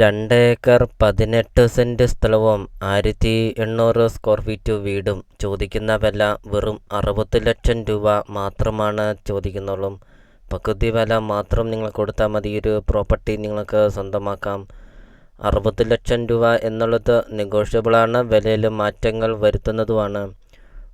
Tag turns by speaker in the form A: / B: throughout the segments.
A: രണ്ട് ഏക്കർ പതിനെട്ട് സെന്റ് സ്ഥലവും ആയിരത്തി എണ്ണൂറ് സ്ക്വയർ ഫീറ്റ് വീടും. ചോദിക്കുന്ന വില വെറും അറുപത് ലക്ഷം രൂപ മാത്രമാണ് ചോദിക്കുന്നുള്ളൂ. പകുതി വില മാത്രം നിങ്ങൾ കൊടുത്താൽ മതി. ഒരു പ്രോപ്പർട്ടി നിങ്ങൾക്ക് സ്വന്തമാക്കാം. അറുപത് ലക്ഷം രൂപ എന്നുള്ളത് നെഗോഷ്യബിളാണ് വിലയിൽ മാറ്റങ്ങൾ വരുത്തുന്നതുമാണ്.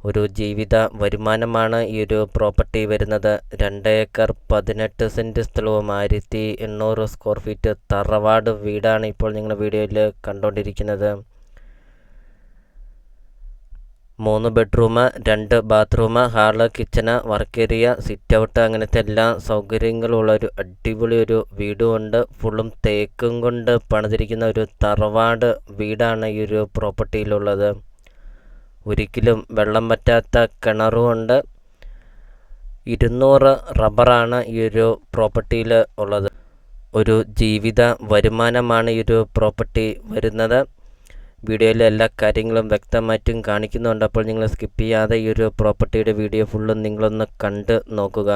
A: ഒരു ജീവിത വരുമാനമാണ് ഈ ഒരു പ്രോപ്പർട്ടി വരുന്നത്. രണ്ട് ഏക്കർ പതിനെട്ട് സെന്റ് സ്ഥലവും ആയിരത്തി എണ്ണൂറ് സ്ക്വയർ ഫീറ്റ് തറവാട് വീടാണ് ഇപ്പോൾ നിങ്ങൾ വീഡിയോയിൽ കണ്ടുകൊണ്ടിരിക്കുന്നത് മൂന്ന് ബെഡ്റൂം രണ്ട് bathroom hall kitchen work area sit out അങ്ങനത്തെ എല്ലാ സൗകര്യങ്ങളുള്ള ഒരു അടിപൊളി ഒരു വീടുമുണ്ട് ഫുള്ളും തേക്കും കൊണ്ട് പണിതിരിക്കുന്ന ഒരു തറവാട് വീടാണ് ഈ ഒരു പ്രോപ്പർട്ടിയിലുള്ളത് ഒരിക്കലും വെള്ളം പറ്റാത്ത കിണറുമുണ്ട് ഇരുന്നൂറ് റബ്ബറാണ് ഈ ഒരു പ്രോപ്പർട്ടിയിൽ ഉള്ളത്. ഒരു ജീവിത വരുമാനമാണ് ഈ ഒരു പ്രോപ്പർട്ടി വരുന്നത്. വീഡിയോയിലെ എല്ലാ കാര്യങ്ങളും വ്യക്തമായിട്ടും കാണിക്കുന്നുണ്ട്. അപ്പോൾ നിങ്ങൾ സ്കിപ്പ് ചെയ്യാതെ ഈ ഒരു പ്രോപ്പർട്ടിയുടെ വീഡിയോ ഫുള്ളും നിങ്ങളൊന്ന് കണ്ട് നോക്കുക.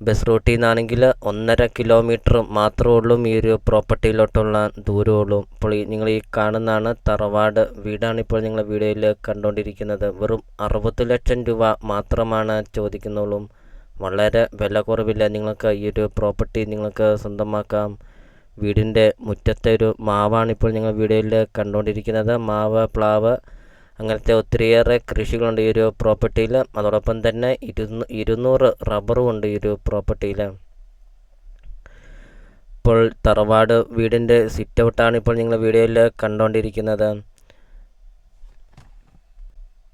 A: ബസ് റൂട്ടിൽ നിന്നാണെങ്കിൽ ഒന്നര കിലോമീറ്റർ മാത്രമേ ഉള്ളൂ ഈ ഒരു പ്രോപ്പർട്ടിയിലോട്ടുള്ള ദൂരമുള്ളൂ ഇപ്പോൾ ഈ നിങ്ങൾ ഈ കാണുന്നതാണ് തറവാട് വീടാണ് ഇപ്പോൾ നിങ്ങൾ വീഡിയോയിൽ കണ്ടുകൊണ്ടിരിക്കുന്നത് വെറും അറുപത് ലക്ഷം രൂപ മാത്രമാണ് ചോദിക്കുന്നുള്ളൂ. വളരെ വില കുറവില്ല നിങ്ങൾക്ക് ഈ ഒരു പ്രോപ്പർട്ടി നിങ്ങൾക്ക് സ്വന്തമാക്കാം. വീടിന്റെ മുറ്റത്തെ ഒരു മാവാണ് ഇപ്പോൾ നിങ്ങൾ വീഡിയോയിൽ കണ്ടുകൊണ്ടിരിക്കുന്നത് മാവ് പ്ലാവ് അങ്ങനത്തെ ഒത്തിരിയേറെ കൃഷികളുണ്ട് ഈ ഒരു പ്രോപ്പർട്ടിയിൽ അതോടൊപ്പം തന്നെ ഇരുന്നൂ ഇരുന്നൂറ് റബ്ബറും ഉണ്ട് ഈ ഒരു പ്രോപ്പർട്ടിയിൽ ഇപ്പോൾ തറവാട് വീടിന്റെ സിറ്റൗട്ടാണ് ഇപ്പോൾ നിങ്ങൾ വീഡിയോയിൽ കണ്ടുകൊണ്ടിരിക്കുന്നത്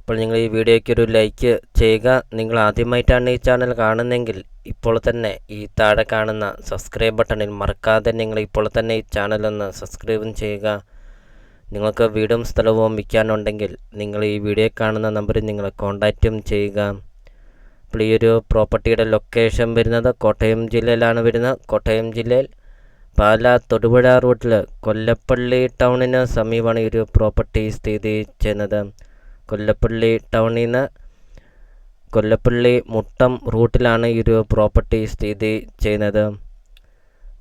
A: ഇപ്പോൾ നിങ്ങൾ ഈ വീഡിയോയ്ക്ക് ഒരു ലൈക്ക് ചെയ്യുക. നിങ്ങൾ ആദ്യമായിട്ടാണ് ഈ ചാനൽ കാണുന്നതെങ്കിൽ ഇപ്പോൾ തന്നെ ഈ താഴെ കാണുന്ന സബ്സ്ക്രൈബ് ബട്ടണിൽ മറക്കാതെ നിങ്ങൾ ഇപ്പോൾ തന്നെ ഈ ചാനലൊന്ന് സബ്സ്ക്രൈബും ചെയ്യുക. നിങ്ങൾക്ക് വീടും സ്ഥലവും വിൽക്കാനുണ്ടെങ്കിൽ നിങ്ങൾ ഈ വീഡിയോ കാണുന്ന നമ്പറിൽ നിങ്ങൾ കോൺടാക്റ്റും ചെയ്യുക. അപ്പോൾ ഈ ഒരു പ്രോപ്പർട്ടിയുടെ ലൊക്കേഷൻ വരുന്നത് കോട്ടയം ജില്ലയിലാണ് വരുന്നത്. കോട്ടയം ജില്ലയിൽ പാല തൊടുപുഴ റൂട്ടിൽ കൊല്ലപ്പള്ളി ടൗണിന് സമീപമാണ് ഈ ഒരു പ്രോപ്പർട്ടി സ്ഥിതി ചെയ്യുന്നത്. കൊല്ലപ്പള്ളി ടൗണിൽ നിന്ന് കൊല്ലപ്പള്ളി മുട്ടം റൂട്ടിലാണ് ഈ ഒരു പ്രോപ്പർട്ടി സ്ഥിതി ചെയ്യുന്നത്.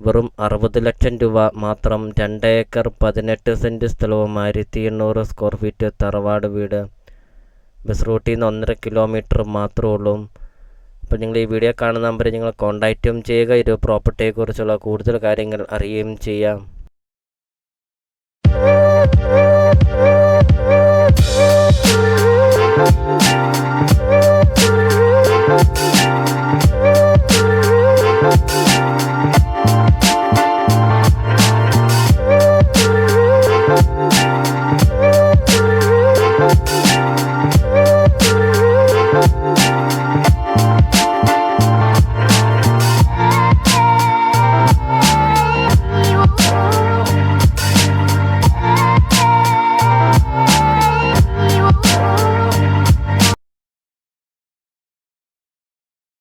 A: വെറും അറുപത് ലക്ഷം രൂപ മാത്രം രണ്ട് ഏക്കർ പതിനെട്ട് സെന്റ് സ്ഥലവും ആയിരത്തി എണ്ണൂറ് സ്ക്വയർ ഫീറ്റ് തറവാട് വീട്. ബസ് റൂട്ടിൽ നിന്ന് ഒന്നര കിലോമീറ്റർ മാത്രമേ ഉള്ളൂ. അപ്പോൾ നിങ്ങൾ ഈ വീഡിയോ കാണുന്ന നമ്പറിൽ നിങ്ങൾ കോൺടാക്റ്റും ചെയ്യുക. ഒരു പ്രോപ്പർട്ടിയെക്കുറിച്ചുള്ള കൂടുതൽ കാര്യങ്ങൾ അറിയുകയും ചെയ്യാം.